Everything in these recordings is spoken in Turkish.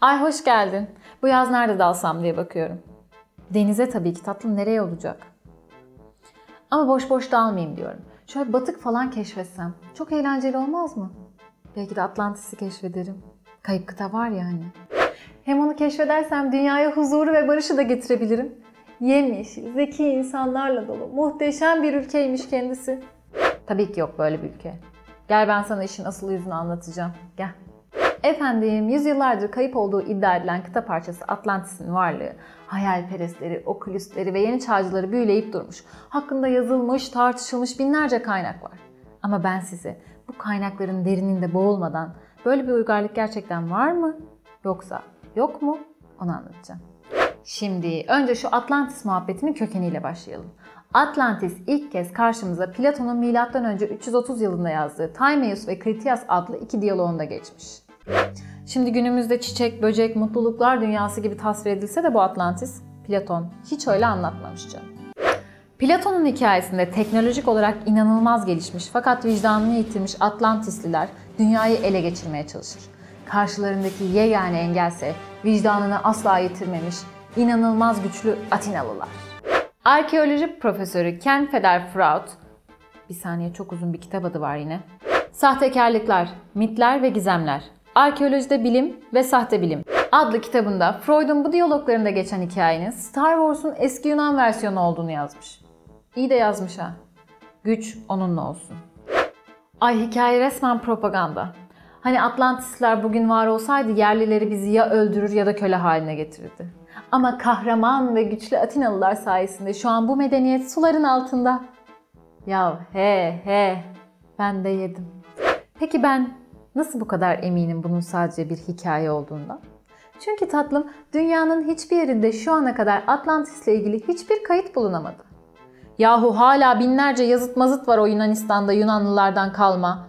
Ay hoş geldin. Bu yaz nerede dalsam diye bakıyorum. Denize tabii ki tatlım nereye olacak? Ama boş boş dalmayayım diyorum. Şöyle batık falan keşfetsem çok eğlenceli olmaz mı? Belki de Atlantis'i keşfederim. Kayıp kıta var ya hani. Hem onu keşfedersem dünyaya huzuru ve barışı da getirebilirim. Yemyeşil, zeki insanlarla dolu, muhteşem bir ülkeymiş kendisi. Tabii ki yok böyle bir ülke. Gel ben sana işin asıl yüzünü anlatacağım. Gel. Efendim, yüzyıllardır kayıp olduğu iddia edilen kıta parçası Atlantis'in varlığı, hayalperestleri, okülüstleri ve yeni çağcıları büyüleyip durmuş. Hakkında yazılmış, tartışılmış binlerce kaynak var. Ama ben size bu kaynakların derininde boğulmadan böyle bir uygarlık gerçekten var mı? Yoksa yok mu? Onu anlatacağım. Şimdi önce şu Atlantis muhabbetinin kökeniyle başlayalım. Atlantis ilk kez karşımıza Platon'un M.Ö. 330 yılında yazdığı Timaeus ve Critias adlı iki diyaloğunda geçmiş. Şimdi günümüzde çiçek, böcek, mutluluklar dünyası gibi tasvir edilse de bu Atlantis, Platon hiç öyle anlatmamış canım. Platon'un hikayesinde teknolojik olarak inanılmaz gelişmiş fakat vicdanını yitirmiş Atlantisliler dünyayı ele geçirmeye çalışır. Karşılarındaki yegane engelse vicdanını asla yitirmemiş, inanılmaz güçlü Atinalılar. Arkeoloji profesörü Ken Federfraud, bir saniye çok uzun bir kitap adı var yine. Sahtekarlıklar, mitler ve gizemler. Arkeolojide bilim ve sahte bilim adlı kitabında Freud'un bu diyaloglarında geçen hikayenin Star Wars'un eski Yunan versiyonu olduğunu yazmış. İyi de yazmış ha. Güç onunla olsun. Ay hikaye resmen propaganda. Hani Atlantisler bugün var olsaydı yerlileri bizi ya öldürür ya da köle haline getirirdi. Ama kahraman ve güçlü Atinalılar sayesinde şu an bu medeniyet suların altında. Ya he he ben de yedim. Peki ben nasıl bu kadar eminim bunun sadece bir hikaye olduğundan? Çünkü tatlım dünyanın hiçbir yerinde şu ana kadar Atlantis'le ilgili hiçbir kayıt bulunamadı. Yahu hala binlerce yazıt mazıt var o Yunanistan'da Yunanlılardan kalma.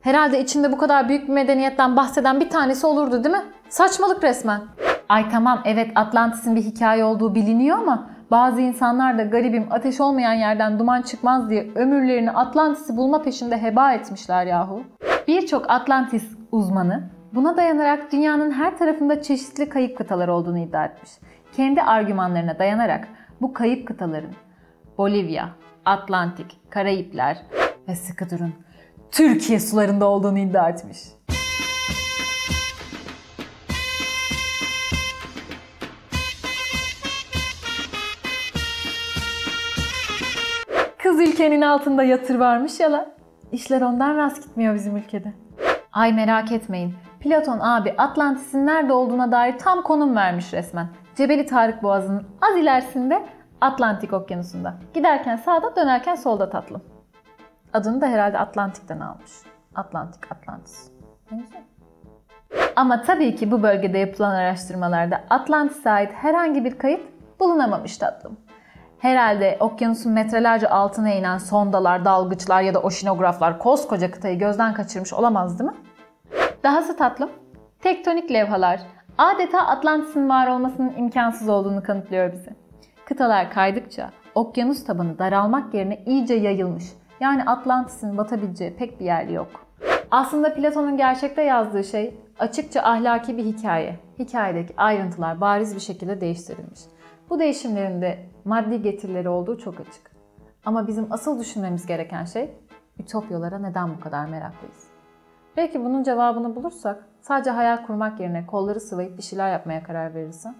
Herhalde içinde bu kadar büyük bir medeniyetten bahseden bir tanesi olurdu değil mi? Saçmalık resmen. Ay tamam evet Atlantis'in bir hikaye olduğu biliniyor ama bazı insanlar da garibim ateş olmayan yerden duman çıkmaz diye ömürlerini Atlantis'i bulma peşinde heba etmişler yahu. Birçok Atlantis uzmanı buna dayanarak dünyanın her tarafında çeşitli kayıp kıtalar olduğunu iddia etmiş. Kendi argümanlarına dayanarak bu kayıp kıtaların Bolivya, Atlantik, Karayipler ve sıkı durun Türkiye sularında olduğunu iddia etmiş. Kız ülkenin altında yatır varmış ya lan. İşler ondan rast gitmiyor bizim ülkede. Ay merak etmeyin. Platon abi Atlantis'in nerede olduğuna dair tam konum vermiş resmen. Cebeli Tarık Boğazı'nın az ilerisinde Atlantik Okyanusu'nda. Giderken sağda dönerken solda tatlım. Adını da herhalde Atlantik'ten almış. Atlantik, Atlantis. Ama tabii ki bu bölgede yapılan araştırmalarda Atlantis'e ait herhangi bir kayıt bulunamamış tatlım. Herhalde okyanusun metrelerce altına inen sondalar, dalgıçlar ya da oşinograflar koskoca kıtayı gözden kaçırmış olamaz değil mi? Dahası tatlım, tektonik levhalar adeta Atlantis'in var olmasının imkansız olduğunu kanıtlıyor bize. Kıtalar kaydıkça okyanus tabanı daralmak yerine iyice yayılmış. Yani Atlantis'in batabileceği pek bir yer yok. Aslında Platon'un gerçekte yazdığı şey açıkça ahlaki bir hikaye. Hikayedeki ayrıntılar bariz bir şekilde değiştirilmiş. Bu değişimlerin de maddi getirileri olduğu çok açık. Ama bizim asıl düşünmemiz gereken şey ütopyalara neden bu kadar meraklıyız? Belki bunun cevabını bulursak sadece hayal kurmak yerine kolları sıvayıp bir şeyler yapmaya karar verirsen.